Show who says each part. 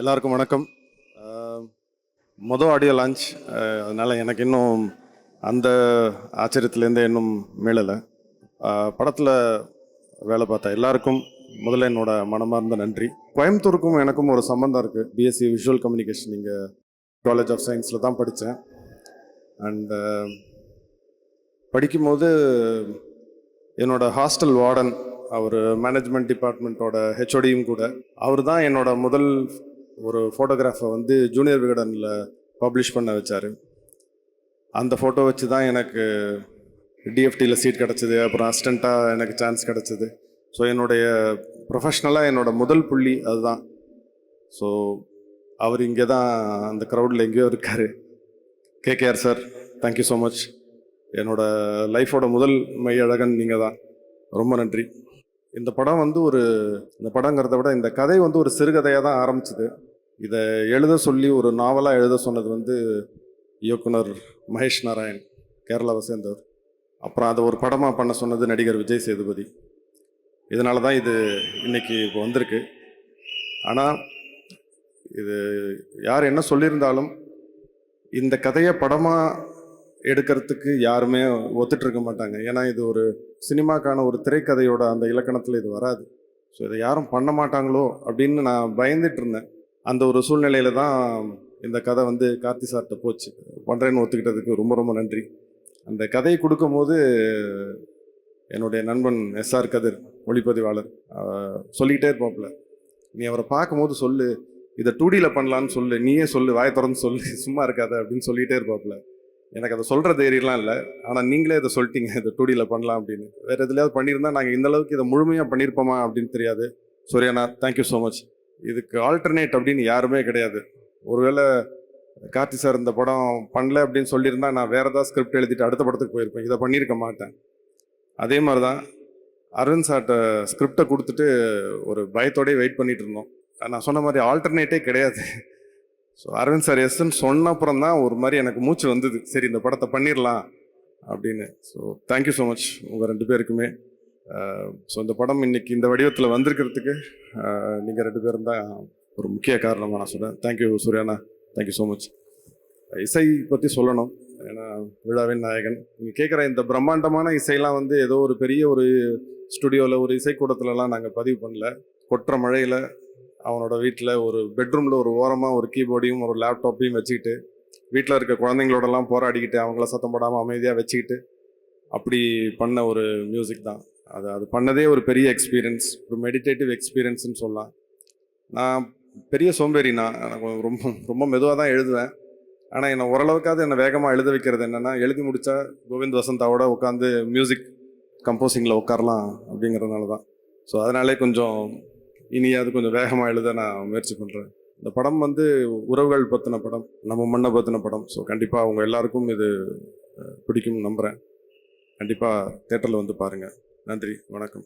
Speaker 1: எல்லாருக்கும் வணக்கம். மொதல் ஆடியோ லான்ச் அதனால் எனக்கு இன்னும் அந்த ஆச்சரியத்துலேருந்து இன்னும் மீளலை. படத்தில் வேலை பார்த்த எல்லாருக்கும் முதல்ல என்னோட மனமார்ந்த நன்றி. கோயம்புத்தூருக்கும் எனக்கும் ஒரு சம்மந்தம் இருக்குது பிஎஸ்சி விஷுவல் கம்யூனிகேஷன் இங்கே காலேஜ் ஆஃப் சயின்ஸில் தான் படித்தேன். அண்டு படிக்கும்போது என்னோட ஹாஸ்டல் வார்டன் அவர் மேனேஜ்மெண்ட் டிபார்ட்மெண்ட்டோட ஹெச்ஓடியும் கூட அவர் தான் என்னோட முதல் ஒரு ஃபோட்டோகிராஃபை வந்து ஜூனியர் விகடனில் பப்ளிஷ் பண்ண வச்சார். அந்த ஃபோட்டோ வச்சு தான் எனக்கு டிஎஃப்டியில் சீட் கிடச்சிது அப்புறம் அசிஸ்டண்ட்டாக எனக்கு சான்ஸ் கிடச்சிது. ஸோ என்னுடைய ப்ரொஃபஷ்னலாக என்னோட முதல் புள்ளி அதுதான். ஸோ அவர் இங்கே தான் அந்த க்ரௌடில் எங்கேயோ இருக்கார். KKR sir thank you so much என்னோடய லைஃபோட முதல் மையழகன் நீங்கள் தான் ரொம்ப நன்றி. இந்த படம் வந்து ஒரு இந்த படங்கிறத விட இந்த கதை வந்து ஒரு சிறுகதையாக தான் ஆரம்பிச்சுது. இதை எழுத சொல்லி ஒரு நாவலாக எழுத சொன்னது வந்து இயக்குனர் மகேஷ் நாராயண் கேரளாவை சேர்ந்தவர். அப்புறம் அதை ஒரு படமாக பண்ண சொன்னது நடிகர் விஜய் சேதுபதி. இதனால தான் இது இன்னைக்கு இப்போ வந்திருக்கு. ஆனால் இது யார் என்ன சொல்லியிருந்தாலும் இந்த கதையை படமாக எடுக்கிறதுக்கு யாருமே ஒத்துட்டு இருக்க மாட்டாங்க. ஏன்னா இது ஒரு சினிமாக்கான ஒரு திரைக்கதையோட அந்த இலக்கணத்தில் இது வராது. ஸோ இதை யாரும் பண்ண மாட்டாங்களோ அப்படின்னு நான் பயந்துட்டு இருந்தேன். அந்த ஒரு சூழ்நிலையில தான் இந்த கதை வந்து கார்த்தி சார்கிட்ட போச்சு. பண்ணுறேன்னு ஒத்துக்கிட்டதுக்கு ரொம்ப ரொம்ப நன்றி. அந்த கதையை கொடுக்கும்போது என்னுடைய நண்பன் எஸ்ஆர் கதிர் ஒளிப்பதிவாளர் சொல்லிக்கிட்டே இருப்பாப்புல. நீ அவரை பார்க்கும்போது சொல்லு இதை டூடியில் பண்ணலான்னு சொல்லு நீயே சொல்லு வாய திறந்து சொல்லு சும்மா இருக்காத அப்படின்னு சொல்லிகிட்டே இருப்பாப்புல. எனக்கு அதை சொல்கிற தைரியம்லாம் இல்லை. ஆனால் நீங்களே இதை சொல்லிட்டீங்க இதை டூடியில் பண்ணலாம் அப்படின்னு. வேறு எதுலையாவது பண்ணியிருந்தா நாங்கள் இந்தளவுக்கு இதை முழுமையாக பண்ணியிருப்போமா அப்படின்னு தெரியாது. சூர்யானா தேங்க்யூ ஸோ மச் இதுக்கு ஆல்டர்னேட் அப்படின்னு யாருமே கிடையாது. ஒருவேளை கார்த்தி சார் இந்த படம் பண்ணல அப்படின்னு சொல்லியிருந்தா நான் வேறு ஏதாவது ஸ்கிரிப்ட் எழுதிட்டு அடுத்த படத்துக்கு போயிருப்பேன். இதை பண்ணியிருக்க மாட்டேன். அதே மாதிரி தான் அரவிந்த் சார்ட்ட ஸ்கிரிப்டை கொடுத்துட்டு ஒரு பயத்தோடய வெயிட் பண்ணிகிட்டு இருந்தோம். நான் சொன்ன மாதிரி ஆல்டர்னேட்டே கிடையாது. ஸோ அரவிந்த் சார் எஸ்ன்னு சொன்ன அப்புறம் தான் ஒரு மாதிரி எனக்கு மூச்சு வந்தது. சரி இந்த படத்தை பண்ணிடலாம் அப்படின்னு. ஸோ தேங்க்யூ ஸோ மச் உங்கள் ரெண்டு பேருக்குமே. Uh, ஸோ இந்த படம் இன்னைக்கு இந்த வடிவத்தில் வந்திருக்கிறதுக்கு uh, நீங்கள் ரெண்டு பேரும் தான் ஒரு முக்கிய காரணமாக நான் சொல்கிறேன் தேங்க்யூ சூர்யாண்ணா. தேங்க்யூ ஸோ மச் இசை பற்றி சொல்லணும். ஏன்னா விழாவின் நாயகன். நீங்கள் கேட்குற இந்த பிரம்மாண்டமான இசையெல்லாம் வந்து ஏதோ ஒரு பெரிய ஒரு ஸ்டுடியோவில் ஒரு இசைக்கூடத்துலலாம் நாங்கள் பதிவு பண்ணல. கொற்ற மழையில் அவனோட வீட்டில் ஒரு பெட்ரூமில் ஒரு ஓரமாக ஒரு கீபோர்டையும் ஒரு லேப்டாப்பையும் வச்சுக்கிட்டு வீட்டில் இருக்க குழந்தைங்களோடலாம் போராடிக்கிட்டு அவங்கள சத்தம் போடாமல் அமைதியாக வச்சுக்கிட்டு அப்படி பண்ண ஒரு மியூசிக் தான். அது அது பண்ணதே ஒரு பெரிய எக்ஸ்பீரியன்ஸ் ஒரு மெடிடேட்டிவ் எக்ஸ்பீரியன்ஸ்னு சொல்லலாம். நான் பெரிய சோம்பேறி நான் எனக்கு ரொம்ப ரொம்ப மெதுவாக தான் எழுதுவேன். ஆனால் என்னை ஓரளவுக்காவது என்னை வேகமாக எழுத வைக்கிறது என்னென்னா எழுதி முடித்தா கோவிந்த் வசந்தாவோட உட்காந்து மியூசிக் கம்போசிங்கில் உட்காரலாம் அப்படிங்கிறதுனால தான். ஸோ அதனாலே கொஞ்சம் இனியாவது கொஞ்சம் வேகமாக எழுத நான் முயற்சி பண்ணுறேன் இந்த படம் வந்து உறவுகள் பற்றின படம் நம்ம மண்ணை பற்றின படம். ஸோ கண்டிப்பாக அவங்க எல்லாருக்கும் இது பிடிக்கும்னு நம்புகிறேன் கண்டிப்பாக தேட்டரில் வந்து பாருங்கள் நன்றி வணக்கம்.